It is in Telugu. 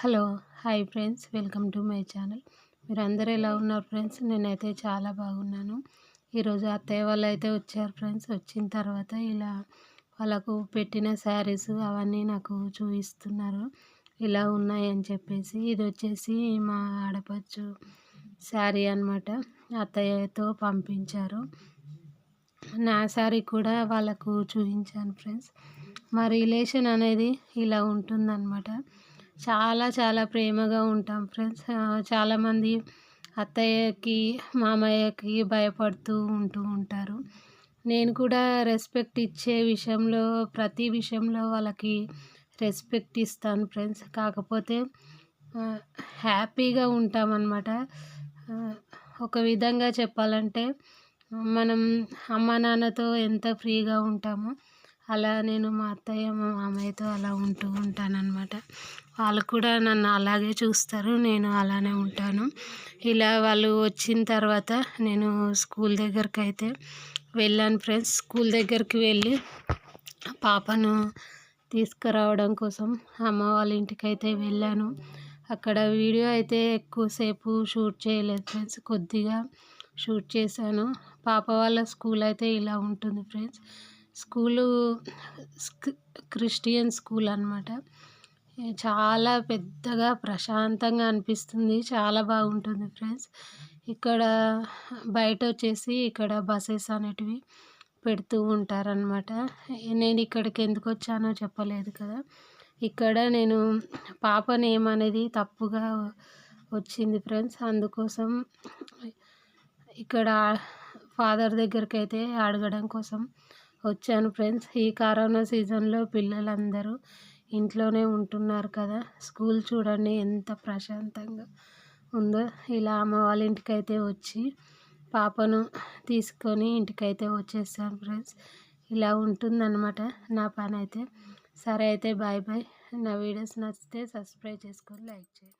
Hello hi friends welcome to my channel. మీరు అందరూ ఎలా ఉన్నారు ఫ్రెండ్స్? నేనైతే చాలా బాగున్నాను. ఈరోజు అత్తయ్య వాళ్ళు అయితే వచ్చారు ఫ్రెండ్స్. వచ్చిన తర్వాత ఇలా వాళ్ళకు పెట్టిన శారీస్ అవన్నీ నాకు చూపిస్తున్నారు. ఇలా ఉన్నాయని చెప్పేసి. ఇది వచ్చేసి మా ఆడపచ్చు శారీ అనమాట అత్తయ్యతో పంపించారు. నా శారీ కూడా వాళ్ళకు చూపించాను ఫ్రెండ్స్. మా రిలేషన్ అనేది ఇలా ఉంటుందన్నమాట. చాలా చాలా ప్రేమగా ఉంటాం ఫ్రెండ్స్. చాలామంది అత్తయ్యకి మామయ్యకి భయపడుతూ ఉంటూ ఉంటారు. నేను కూడా రెస్పెక్ట్ ఇచ్చే విషయంలో ప్రతి విషయంలో వాళ్ళకి రెస్పెక్ట్ ఇస్తాను ఫ్రెండ్స్. కాకపోతే హ్యాపీగా ఉంటామన్నమాట. ఒక విధంగా చెప్పాలంటే మనం అమ్మ నాన్నతో ఎంత ఫ్రీగా ఉంటామో అలా నేను మా అత్తయ్య మా మామయ్యతో అలా ఉంటూ ఉంటానన్నమాట. వాళ్ళు కూడా నన్ను అలాగే చూస్తారు నేను అలానే ఉంటాను. ఇలా వాళ్ళు వచ్చిన తర్వాత నేను స్కూల్ దగ్గరికి అయితే వెళ్ళాను ఫ్రెండ్స్. స్కూల్ దగ్గరికి వెళ్ళి పాపను తీసుకురావడం కోసం అమ్మ వాళ్ళ ఇంటికి అయితే వెళ్ళాను. అక్కడ వీడియో అయితే ఎక్కువసేపు షూట్ చేయలేదు ఫ్రెండ్స్. కొద్దిగా షూట్ చేశాను. పాప వాళ్ళ స్కూల్ అయితే ఇలా ఉంటుంది ఫ్రెండ్స్. స్కూలు క్రిస్టియన్ స్కూల్ అనమాట చాలా పెద్దగా ప్రశాంతంగా అనిపిస్తుంది. చాలా బాగుంటుంది ఫ్రెండ్స్. ఇక్కడ బయట వచ్చేసి ఇక్కడ బస్సెస్ అనేటివి పెడుతూ ఉంటారనమాట నేను ఇక్కడికి ఎందుకు వచ్చానో చెప్పలేదు కదా. ఇక్కడ నేను పాప నేమ్ అనేది తప్పుగా వచ్చింది ఫ్రెండ్స్. అందుకోసం ఇక్కడ ఫాదర్ దగ్గరికి అయితే అడగడం కోసం వచ్చాను ఫ్రెండ్స్. ఈ కరోనా సీజన్లో పిల్లలందరూ ఇంట్లోనే ఉంటున్నారు కదా. స్కూల్ చూడండి ఎంత ప్రశాంతంగా ఉందో. ఇలా అమ్మ వాళ్ళ ఇంటికైతే వచ్చి పాపను తీసుకొని ఇంటికైతే వచ్చేసాను ఫ్రెండ్స్. ఇలా ఉంటుందన్నమాట నా పని అయితే సరే అయితే బాయ్ బాయ్. నా వీడియోస్ నచ్చితే సబ్స్క్రైబ్ చేసుకొని లైక్ చేయండి.